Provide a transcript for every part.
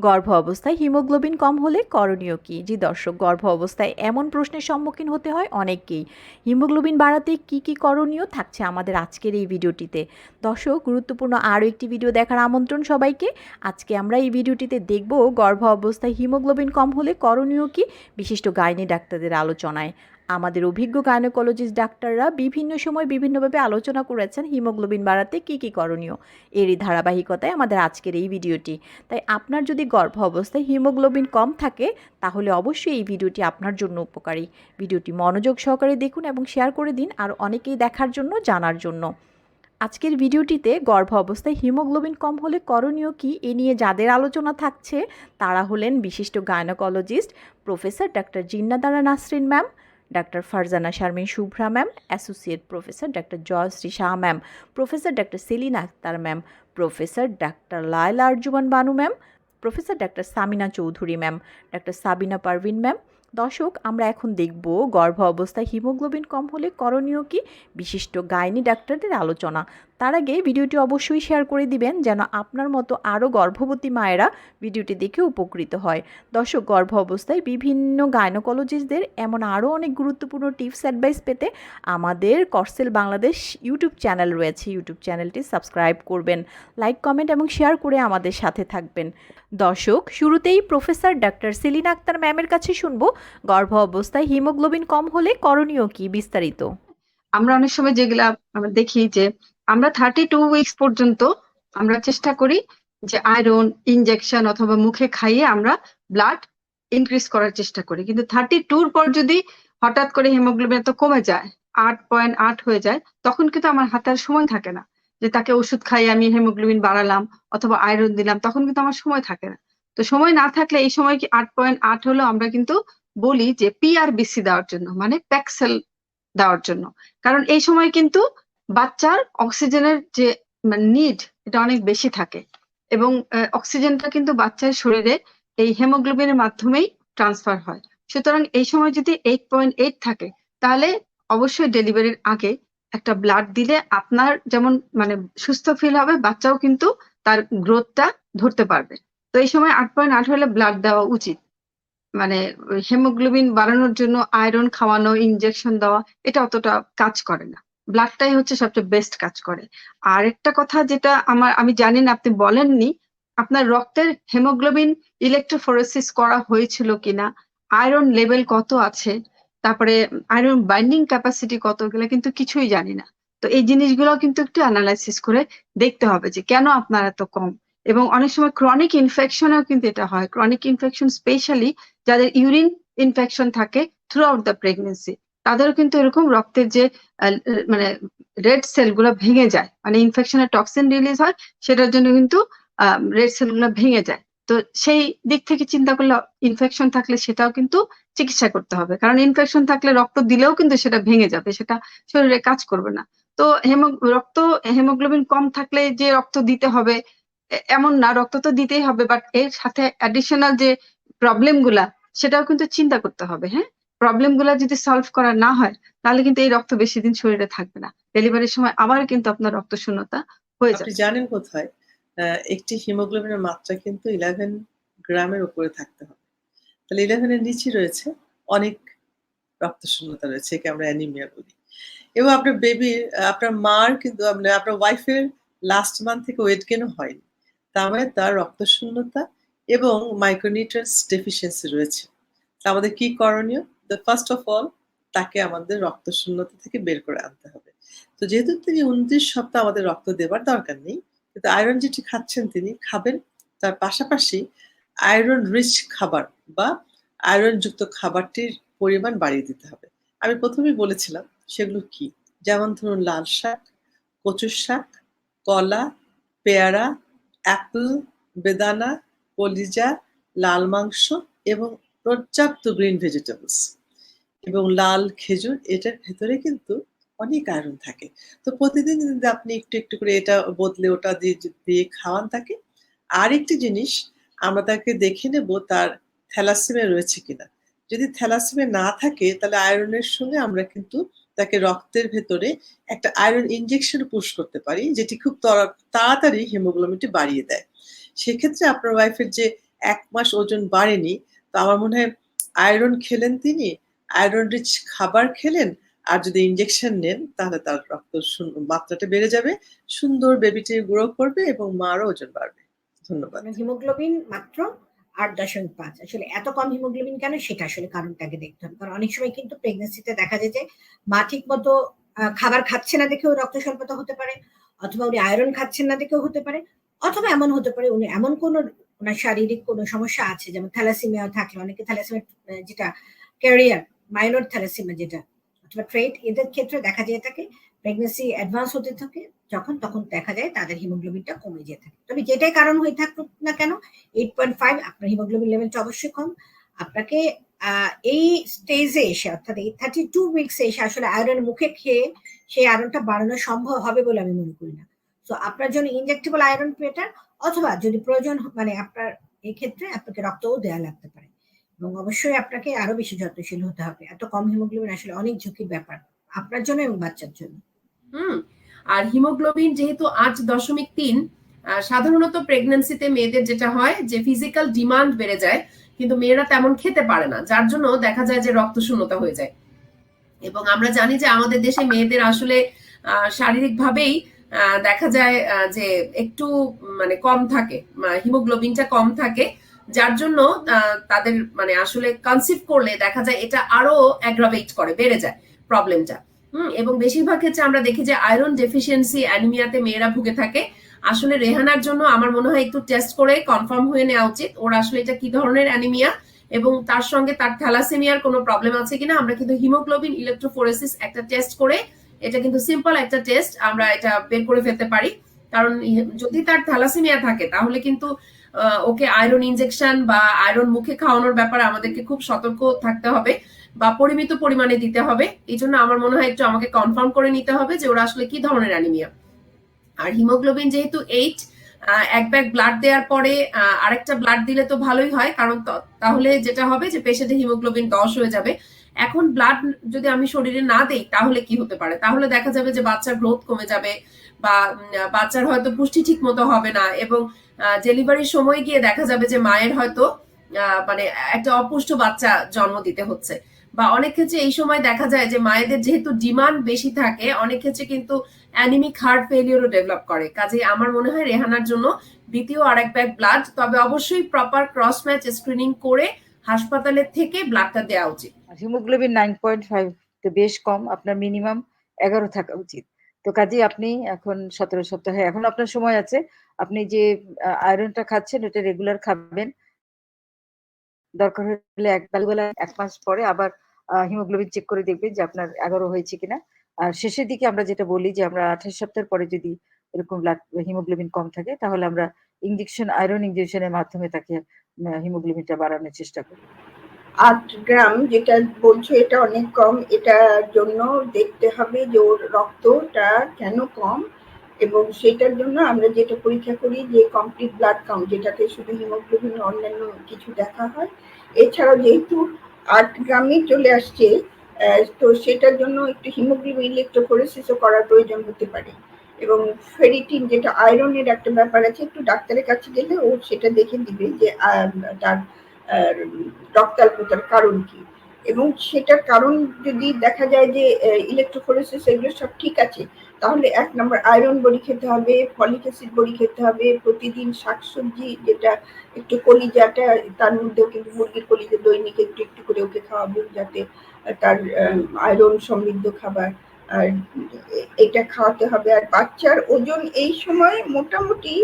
গর্ভ অবস্থায় হিমোগ্লোবিন কম হলে করণীয় কী? জি দর্শক, গর্ভ অবস্থায় এমন প্রশ্নের সম্মুখীন হতে হয় অনেককেই। হিমোগ্লোবিন বাড়াতে কী কী করণীয় থাকছে আমাদের আজকের এই ভিডিওটিতে। দর্শক, গুরুত্বপূর্ণ আরও একটি ভিডিও দেখার আমন্ত্রণ সবাইকে। আজকে আমরা এই ভিডিওটিতে দেখব গর্ভ অবস্থায় হিমোগ্লোবিন কম হলে করণীয় কী? বিশিষ্ট গাইনি ডাক্তারদের আলোচনায়। আমাদের অভিজ্ঞ গাইনোকোলজিস্ট ডাক্তাররা বিভিন্ন সময় বিভিন্নভাবে আলোচনা করেছেন হিমোগ্লোবিন বাড়াতে কী কী করণীয়। এরই ধারাবাহিকতায় আমাদের আজকের এই ভিডিওটি। তাই আপনার যদি গর্ভ অবস্থায় হিমোগ্লোবিন কম থাকে, তাহলে অবশ্যই এই ভিডিওটি আপনার জন্য উপকারী। ভিডিওটি মনোযোগ সহকারে দেখুন এবং শেয়ার করে দিন আর অনেকেই দেখার জন্য, জানার জন্য। আজকের ভিডিওটিতে গর্ভ অবস্থায় হিমোগ্লোবিন কম হলে করণীয় কী এ নিয়ে যাদের আলোচনা থাকছে, তারা হলেন বিশিষ্ট gynaecologist professor doctor Jinnatara Nasrin ma'am doctor Farzana Sharmin Shubhra ma'am associate professor doctor Joyshree Shah ma'am professor doctor Selina Akter ma'am professor doctor Laila Arjuman Banu ma'am professor doctor Samina Chowdhury ma'am doctor Sabina Parvin ma'am দর্শক, আমরা এখন দেখব গর্ভ অবস্থায় haemoglobin কম হলে করণীয় কি? বিশিষ্ট গাইনি ডাক্তারদের আলোচনা। তার আগে ভিডিওটি অবশ্যই শেয়ার করে দিবেন যেন আপনার মতো আরও গর্ভবতী মায়েরা ভিডিওটি দেখে উপকৃত হয়। দর্শক, গর্ভ অবস্থায় বিভিন্ন গাইনোকোলজিস্টদের এমন আরও অনেক গুরুত্বপূর্ণ টিপস, অ্যাডভাইস পেতে আমাদের করসেল বাংলাদেশ ইউটিউব চ্যানেল রয়েছে। ইউটিউব চ্যানেলটি সাবস্ক্রাইব করবেন, লাইক, কমেন্ট এবং শেয়ার করে আমাদের সাথে থাকবেন। দর্শক, শুরুতেই প্রফেসর ডাক্তার সেলিনা আক্তার ম্যামের কাছে শুনব গর্ভ অবস্থায় হিমোগ্লোবিন কম হলে করণীয় কি বিস্তারিত? আমরা অনেক সময় যেগুলা আমরা দেখি যে আমরা থার্টি টু উইকস পর্যন্ত আমরা চেষ্টা করি যে আয়রন ইনজেকশন অথবা মুখে খাইয়ে আমরা ব্লাড ইনক্রিজ করার চেষ্টা করি। কিন্তু থার্টি টুর পর যদি হঠাৎ করে হিমোগ্লোবিন এত কমে যায় আট পয়েন্ট আট হয়ে যায়, তখন কিন্তু আমার হাতে আর সময় থাকে না। যে তাকে ওষুধ খাইয়ে আমি হিমোগ্লোবিন বাড়ালাম অথবা আয়রন দিলাম, তখন কিন্তু আমার সময় থাকে না। তো সময় না থাকলে এই সময় কি আট পয়েন্ট আট হলো আমরা কিন্তু বলি যে পিআরবিসি দেওয়ার জন্য মানে প্যাক্সেল দেওয়ার জন্য। কারণ এই সময় কিন্তু বাচ্চার অক্সিজেনের যে নিড এটা অনেক বেশি থাকে। এবং অক্সিজেনটা কিন্তু বাচ্চার শরীরে এই হেমোগ্লোবিনের মাধ্যমেই ট্রান্সফার হয়। সুতরাং এই সময় যদি এইট পয়েন্ট এইট থাকে, তাহলে অবশ্যই ডেলিভারির আগে একটা ব্লাড দিলে আপনার যেমন মানে সুস্থ ফিল হবে, বাচ্চাও কিন্তু তার গ্রোথটা ধরতে পারবে। তো এই সময় আট পয়েন্ট আট হলে ব্লাড দেওয়া উচিত। মানে হেমোগ্লোবিন বাড়ানোর জন্য আয়রন খাওয়ানো ইনজেকশন দেওয়া, এটা অতটা কাজ করে না। ব্লাডটাই হচ্ছে সবচেয়ে বেস্ট কাজ করে। আর একটা কথা যেটা আমার, আমি জানি না, আপনি বলেননি, আপনার রক্তের হেমোগ্লোবিন ইলেকট্রোফোরেসিস করা হয়েছিল কিনা আয়রন লেভেল কত আছে, তারপরে আয়রন বাইন্ডিং ক্যাপাসিটি কত এগুলো কিন্তু কিছুই জানি না। তো এই জিনিসগুলো কিন্তু একটু অ্যানালাইসিস করে দেখতে হবে যে কেন আপনার এত কম। এবং অনেক সময় ক্রনিক ইনফেকশনেও কিন্তু এটা হয়। ক্রনিক ইনফেকশন স্পেশালি যাদের ইউরিন ইনফেকশন থাকে থ্রু আউট দ্য প্রেগনেন্সি তাদেরও কিন্তু এরকম রক্তের যে মানে রেড সেলগুলো ভেঙে যায়। মানে ইনফেকশনের টক্সিন রিলিজ হয়, সেটার জন্য কিন্তু রেড সেলগুলো ভেঙে যায়। তো সেই দিক থেকে চিন্তা করলে ইনফেকশন থাকলে সেটাও কিন্তু চিকিৎসা করতে হবে। কারণ ইনফেকশন থাকলে রক্ত দিলেও কিন্তু সেটা ভেঙে যাবে, সেটা শরীরে কাজ করবে না। তো হেমো রক্ত হেমোগ্লোবিন কম থাকলে যে রক্ত দিতে হবে এমন না রক্ত তো দিতেই হবে বাট এর সাথে অ্যাডিশনাল যে প্রবলেমগুলা সেটাও কিন্তু চিন্তা করতে হবে হ্যাঁ? প্রবলেমগুলা যদি সলভ করা না হয় তাহলে কিন্তু এই রক্ত বেশি দিন শরীরে থাকবে না। ডেলিভারির সময় আবার কিন্তু আপনার রক্ত শূন্যতা হয়ে যাবে জানেন কোথায়? একটি হিমোগ্লোবিনের মাত্রা কিন্তু ইলেভেন গ্রামের উপরে থাকতে হবে। তাহলে ইলেভেনের নিচে রয়েছে অনেক রক্তশূন্যতা রয়েছে একে আমরা অ্যানিমিয়া বলি। এবং আপনার বেবি আপনার মার কিন্তু আপনার আপনার ওয়াইফের লাস্ট মান্থ থেকে ওয়েট গেনও হয়নি। তার তার রক্তশূন্যতা এবং মাইক্রোনিউট্রিয়েন্টস ডেফিসিয়েন্সি রয়েছে। আমাদের কি করণীয়? দ্য ফার্স্ট অফ অল তাকে আমাদের রক্তশূন্যতা থেকে বের করে আনতে হবে। তো যেহেতু তিনি উনত্রিশ সপ্তাহ আমাদের রক্ত দেবার দরকার নেই, কিন্তু আয়রন যেটি খাচ্ছেন তিনি, খাবেন। তার পাশাপাশি আয়রন রিচ খাবার বা আয়রন যুক্ত খাবারটির পরিমাণ বাড়িয়ে দিতে হবে। আমি প্রথমেই বলেছিলাম, সেগুলো কি? যেমন ধরুন লাল শাক, কচুর শাক, কলা, পেয়ারা অ্যাপেল, বেদানা, কলিজা, লাল মাংস এবং পর্যাপ্ত গ্রিন ভেজিটেবলস। এবং লাল খেজুর, এটার ভেতরে কিন্তু অনেক আয়রন থাকে। তো প্রতিদিন যদি আপনি একটু একটু করে এটা বদলে ওটা দিয়ে দিয়ে খাওয়ান তাকে, আরেকটি জিনিস আমরা তাকে দেখে নেব তার থ্যালাসিমিয়া রয়েছে কিনা। যদি থ্যালাসিমিয়া না থাকে, তাহলে আয়রনের সঙ্গে আমরা কিন্তু তাকে রক্তের ভেতরে একটা আয়রন ইনজেকশন পুশ করতে পারি, যেটি খুব তাড়াতাড়ি হিমোগ্লোবিনটি বাড়িয়ে দেয়। সেক্ষেত্রে আপনার ওয়াইফের যে এক মাস ওজন বাড়েনি, তো আমার মনে হয় আয়রন খেলেন তিনি আয়রন রিচ খাবার খেলেন, আর যদি ইনজেকশন নেন, তাহলে তার রক্ত মাত্রাটা বেড়ে যাবে, সুন্দর বেবিটি গ্রো করবে এবং মারও ওজন বাড়বে। ধন্যবাদ। হিমোগ্লোবিন মাত্র আট দশমিক পাঁচ। আসলে এত কম হিমোগ্লোবিন কেন? সেটা আসলে কারণটা আগে দেখতে হবে। কারণ অনেক সময় কিন্তু প্রেগনেন্সিতে দেখা যায় যে মা ঠিক মতো খাবার খাচ্ছে না দেখেও রক্ত স্বল্পতা হতে পারে, অথবা উনি আয়রন খাচ্ছেন না দেখেও হতে পারে, অথবা এমন হতে পারে উনি এমন কোন, ওনার শারীরিক কোনো সমস্যা আছে, যেমন থ্যালাসিমিয়া থাকলে অনেকে থ্যালাসিমিয়া, যেটা ক্যারিয়ার মাইনর থ্যালাসিমিয়া যেটা, অথবা ট্রেড এদের ক্ষেত্রে দেখা যায় থাকে প্রেগনেন্সি অ্যাডভান্স হতে থাকে, যখন তখন দেখা যায় তাদের হিমোগ্লোবিনটা কমে যেতে থাকে। তবে যেটাই কারণ হয়ে থাকুক না কেন এইট পয়েন্ট ফাইভ আপনার হিমোগ্লোবিন লেভেলটা অবশ্যই কম। আপনাকে এই স্টেজে এসে, অর্থাৎ এই থার্টি টু উইকসে এসে আসলে আয়রন মুখে খেয়ে সেই আয়রনটা বাড়ানো সম্ভব হবে বলে আমি মনে করি না। তো আপনার জন্য ইনজেক্টেবল আয়রন পেটার অথবা যদি প্রয়োজন মানে আপনার এই ক্ষেত্রে আপনাকে রক্তও দেওয়া লাগতে পারে। এবং অবশ্যই আপনাকে আরও বেশি যত্নশীল হতে হবে। এত কম হিমোগ্লোবিন আসলে অনেক ঝুঁকির ব্যাপার। আপনার জন্য এবং বাচ্চার জন্য। হুম, আর হিমোগ্লোবিন যেহেতু আট দশমিক তিন সাধারণত প্রেগন্যান্সিতে মেয়েদের যেটা হয় যে ফিজিক্যাল ডিমান্ড বেড়ে যায়, কিন্তু মেয়েরা তেমন খেতে পারে না, যার জন্য দেখা যায় যে রক্ত শূন্যতা হয়ে যায়। এবং আমরা জানি যে আমাদের দেশে মেয়েদের আসলে শারীরিক ভাবেই দেখা যায় যে একটু মানে কম থাকে হিমোগ্লোবিনটা কম থাকে, যার জন্য তাদের মানে আসলে কনসিভ করলে দেখা যায় এটা আরও অ্যাগ্রাভেট করে, বেড়ে যায় প্রবলেমটা এবং বেশিরভাগ ক্ষেত্রে আমরা দেখি যে আয়রন ডেফিসিয়েন্সি অ্যানিমিয়াতে মেয়েরা ভুগে থাকে। আসলে রেহানার জন্য আমার মনে হয় একটু টেস্ট করে কনফার্ম হয়ে নেওয়া উচিত। ওর আসলে এটা কি ধরনের অ্যানিমিয়া এবং তার সঙ্গে তার থ্যালাসেমিয়ার কোনো প্রবলেম আছে কিনা? আমরা কিন্তু হিমোগ্লোবিন ইলেকট্রোফোরেসিস একটা টেস্ট করে, এটা কিন্তু সিম্পল একটা টেস্ট আমরা এটা বের করে ফেলতে পারি। কারণ যদি তার থ্যালাসেমিয়া থাকে, তাহলে কিন্তু ওকে আয়রন ইনজেকশন বা আয়রন মুখে খাওয়ানোর ব্যাপারে আমাদেরকে খুব সতর্ক থাকতে হবে। বা পরিমিত পরিমাণে দিতে হবে। এই জন্য আমার মনে হয় একটু আমাকে কনফার্ম করে নিতে হবে যে ওরা আসলে কি ধরনের অ্যানিমিয়া আর হিমোগ্লোবিন যেহেতু এইট এক ব্যাগ ব্লাড দেওয়ার পরে আরেকটা ব্লাড দিলে তো ভালোই হয়। কারণ তাহলে যেটা হবে যে পেশেন্টের হিমোগ্লোবিন দশ হয়ে যাবে। এখন ব্লাড যদি আমি শরীরে না দেই, তাহলে কি হতে পারে? তাহলে দেখা যাবে যে বাচ্চার গ্রোথ কমে যাবে বা বাচ্চার হয়তো পুষ্টি ঠিক মতো হবে না এবং ডেলিভারির সময় গিয়ে দেখা যাবে যে মায়ের হয়তো মানে একটা অপুষ্ট বাচ্চা জন্ম দিতে হচ্ছে। বা অনেক ক্ষেত্রে এই সময় দেখা যায় যে মায়েদের যেহেতু ডিমান্ড বেশি থাকে, অনেক ক্ষেত্রে কিন্তু অ্যানিমিক হার্ট ফেলিওরও ডেভেলপ করে। কাজে আমার মনে হয় রেহানার জন্য দ্বিতীয় আরেক ব্যাগ ব্লাড তবে অবশ্যই প্রপার ক্রস ম্যাচ স্ক্রিনিং করে হাসপাতালের থেকে ব্লাডটা দেওয়া উচিত। হিমোগ্লোবিন নাইন পয়েন্ট ফাইভ বেশ কম, আপনার মিনিমাম এগারো থাকা উচিত। তো কাজেই আপনি এখন সতেরো সপ্তাহে, এখন আপনার সময় আছে, আপনি যে আয়রনটা খাচ্ছেন, ওটা রেগুলার খাবেন। দরকার হলে এক বেলা এক মাস পরে আবার হিমোগ্লোবিন চেক করে দেখবেন যে আপনার এগারো হয়েছে কিনা। আর শেষের দিকে আমরা যেটা বলি যে আমরা আঠাশ সপ্তাহের পরে যদি এরকম হিমোগ্লোবিন কম থাকে, তাহলে আমরা ইঞ্জেকশন আয়রন ইঞ্জেকশনের মাধ্যমে তাকে হিমোগ্লোবিনটা বাড়ানোর চেষ্টা করি। আট গ্রাম যেটা বলছো, এটা অনেক কম। এটার জন্য দেখতে হবে যে ওর রক্তটা কেন কম এবং সেটার জন্য আমরা যেটা পরীক্ষা করি যে কমপ্লিট ব্লাড কাউন্ট যেটাতে শুধু হিমোগ্লোবিন অন্যান্য কিছু দেখা হয়। এছাড়াও যেহেতু আট গ্রামে চলে আসছে তো সেটার জন্য একটু হিমোগ্লোবিন ইলেকট্রোফোরেসিসও করার প্রয়োজন হতে পারে। এবং ফেরিটিন যেটা আয়রনের একটা ব্যাপার আছে, একটু ডাক্তারের কাছে গেলে ও সেটা দেখে দিবে যে তার রক্তাল্পতার কারণ কি। এবং সেটার কারণ যদি দেখা যায় যে ইলেকট্রোফোরেসিস এগুলো সব ঠিক আছে, তাহলে এক নম্বর আয়রন বড়ি খেতে হবে ফলিক অ্যাসিড বড়ি খেতে হবে, প্রতিদিন শাকসবজি যেটা একটু কলিজাটা, তার মধ্যেও কিন্তু মুরগির কলিজা দৈনিক একটু একটু করে ওকে খাওয়াবে যাতে তার আয়রন সমৃদ্ধ খাবার, আর এটা খাওয়াতে হবে। আর বাচ্চার ওজন এই সময় মোটামুটি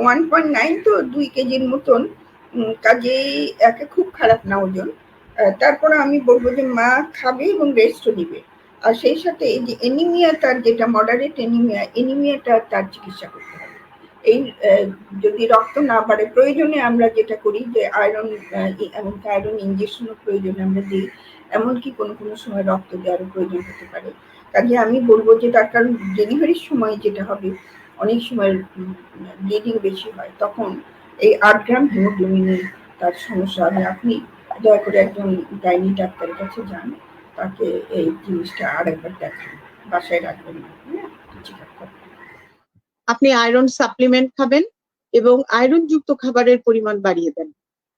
ওয়ান পয়েন্ট নাইন তো দুই কেজির মতন কাজেই একে খুব খারাপ না ওজন। তারপরে আমি বলব যে মা খাবে এবং রেস্টও নিবে আর সেই সাথে এই যে এনিমিয়া তার যেটা মডারেট এনিমিয়া এনিমিয়াটা তার চিকিৎসা করতে হবে। এই যদি রক্ত না বাড়ে, প্রয়োজনে আমরা যেটা করি যে আয়রন এমনকি আয়রন ইঞ্জেকশনও প্রয়োজনে আমরা দিই। এমনকি কোনো কোনো সময় রক্ত দেওয়ারও প্রয়োজন হতে পারে। কাজে আমি বলব যে তার কারণ ডেলিভারির সময় যেটা হবে, অনেক সময় ব্লিডিং বেশি হয়, তখন এই আট গ্রাম হিমোগ্লোবিনের তার সমস্যা হবে। আপনি দয়া করে একজন গাইনি ডাক্তারের কাছে যান। তাকে এই জিনিসটা আরেকবার দেখান। বাসায় রাখবেন না হ্যাঁ? আপনি আয়রন সাপ্লিমেন্ট খাবেন এবং আয়রন যুক্ত খাবারের পরিমাণ বাড়িয়ে দেন।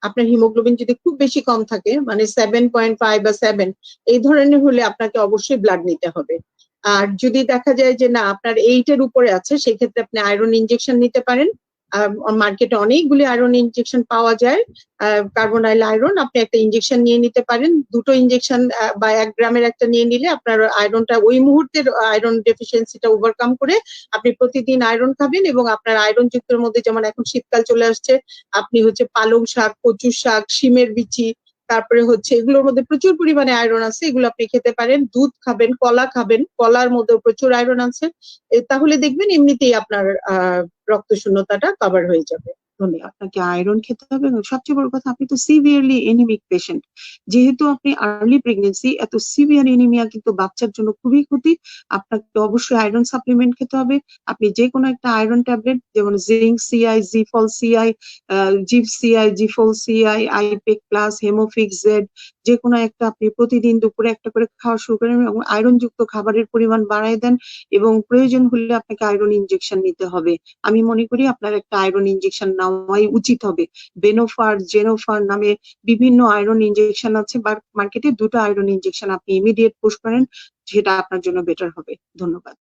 আপনার হিমোগ্লোবিন যদি খুব বেশি কম থাকে মানে সেভেন পয়েন্ট ফাইভ বা সেভেন এই ধরনের হলে আপনাকে অবশ্যই ব্লাড নিতে হবে। আর যদি দেখা যায় যে না, আপনার এইটের উপরে আছে, সেক্ষেত্রে আপনি আয়রন ইনজেকশন নিতে পারেন। মার্কেটে অনেকগুলি আয়রন ইনজেকশন পাওয়া যায়। কার্বনাইল আয়রন আপনি একটা ইনজেকশন নিয়ে নিতে পারেন। দুটো ইনজেকশন বা এক গ্রামের একটা নিয়ে নিলে আপনার আয়রনটা ওই মুহূর্তের আয়রন ডেফিসিয়েন্সিটা ওভারকাম করে আপনি প্রতিদিন আয়রন খাবেন এবং আপনার আয়রন যুক্তের মধ্যে যেমন এখন শীতকাল চলে আসছে, আপনি হচ্ছে পালং শাক কচু শাক, শিমের বিচি তারপরে হচ্ছে এগুলোর মধ্যে প্রচুর পরিমাণে আয়রন আছে, এগুলো আপনি খেতে পারেন। দুধ খাবেন, কলা খাবেন, কলার মধ্যে প্রচুর আয়রন আছে। তাহলে দেখবেন এমনিতেই আপনার, আহ রক্ত শূন্যতাটা কভার হয়ে যাবে। ধন্যবাদ আপনাকে আয়রন খেতে হবে এবং সবচেয়ে বড় কথা, আপনি তো সিভিয়ারলি এনিমিক পেশেন্ট যেহেতু আপনি আর্লি প্রেগনেন্সি এত সিভিয়ার এনিমিয়া কিন্তু বাচ্চার জন্য খুবই ক্ষতি। আপনাকে অবশ্যই আয়রন সাপ্লিমেন্ট খেতে হবে। আপনি যে কোনো একটা আয়রন ট্যাবলেট যেমন zinc CI Zifol CI zip CI Zifol CI Ipec plus Hemofix Z যে কোনো একটা আপনি প্রতিদিন দুপুরে একটা করে খাওয়া শুরু করেন এবং আয়রন যুক্ত খাবারের পরিমাণ বাড়ায় দেন এবং প্রয়োজন হলে আপনাকে আয়রন ইনজেকশন নিতে হবে। আমি মনে করি আপনার একটা আয়রন ইনজেকশন নেওয়াই উচিত হবে। বেনোফার জেনোফার নামে বিভিন্ন আয়রন ইনজেকশন আছে মার্কেটে দুটো আয়রন ইনজেকশন আপনি ইমিডিয়েট পুশ করেন, সেটা আপনার জন্য বেটার হবে। ধন্যবাদ।